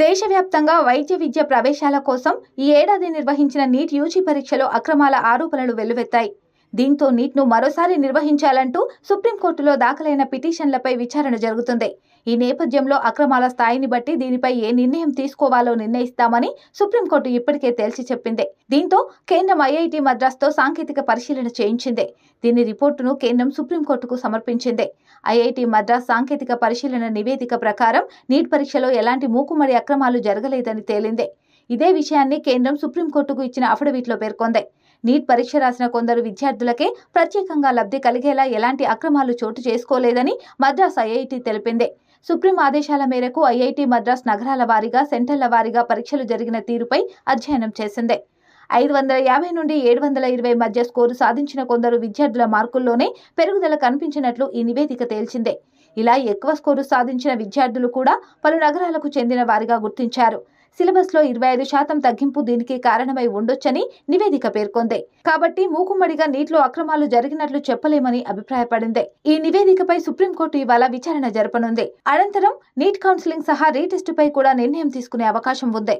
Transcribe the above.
దేశవ్యాప్తంగా వైద్య విద్య ప్రవేశాల కోసం ఈ ఏడాది నిర్వహించిన నీట్ యూజీ పరీక్షలో అక్రమాల ఆరోపణలు వెల్లువెత్తాయి. దీంతో నీట్ను మరోసారి నిర్వహించాలంటూ సుప్రీంకోర్టులో దాఖలైన పిటిషన్లపై విచారణ జరుగుతుంది. ఈ నేపథ్యంలో అక్రమాల స్థాయిని బట్టి దీనిపై ఏ నిర్ణయం తీసుకోవాలో నిర్ణయిస్తామని సుప్రీంకోర్టు ఇప్పటికే తేల్చి చెప్పింది. దీంతో కేంద్రం ఐఐటి మద్రాస్తో సాంకేతిక పరిశీలన చేయించింది. దీని రిపోర్టును కేంద్రం సుప్రీంకోర్టుకు సమర్పించింది. ఐఐటి మద్రాస్ సాంకేతిక పరిశీలన నివేదిక ప్రకారం నీట్ పరీక్షలో ఎలాంటి మూకుమడి అక్రమాలు జరగలేదని తేలింది. ఇదే విషయాన్ని కేంద్రం సుప్రీంకోర్టుకు ఇచ్చిన అఫిడవిట్లో పేర్కొంది. నీట్ పరీక్ష రాసిన కొందరు విద్యార్థులకే ప్రత్యేకంగా లబ్ధి కలిగేలా ఎలాంటి అక్రమాలు చోటు చేసుకోలేదని మద్రాస్ ఐఐటి తెలిపింది. సుప్రీం ఆదేశాల మేరకు ఐఐటి మద్రాస్ నగరాల వారీగా సెంటర్ల వారీగా పరీక్షలు జరిగిన తీరుపై అధ్యయనం చేసింది. ఐదు వందల యాభై నుండి ఏడు వందల ఇరవై మధ్య స్కోరు సాధించిన కొందరు విద్యార్థుల మార్కుల్లోనే పెరుగుదల కనిపించినట్లు ఈ నివేదిక తేల్చింది. ఇలా ఎక్కువ స్కోరు సాధించిన విద్యార్థులు కూడా పలు నగరాలకు చెందిన వారిగా గుర్తించారు. సిలబస్లో ఇరవై ఐదు శాతం తగ్గింపు దీనికి కారణమై ఉండొచ్చని నివేదిక పేర్కొంది. కాబట్టి మూకుమ్మడిగా నీటిలో అక్రమాలు జరిగినట్లు చెప్పలేమని అభిప్రాయపడింది. ఈ నివేదికపై సుప్రీంకోర్టు ఇవాళ విచారణ జరపనుంది. అనంతరం నీట్ కౌన్సిలింగ్ సహా రీటెస్టుపై కూడా నిర్ణయం తీసుకునే అవకాశం ఉంది.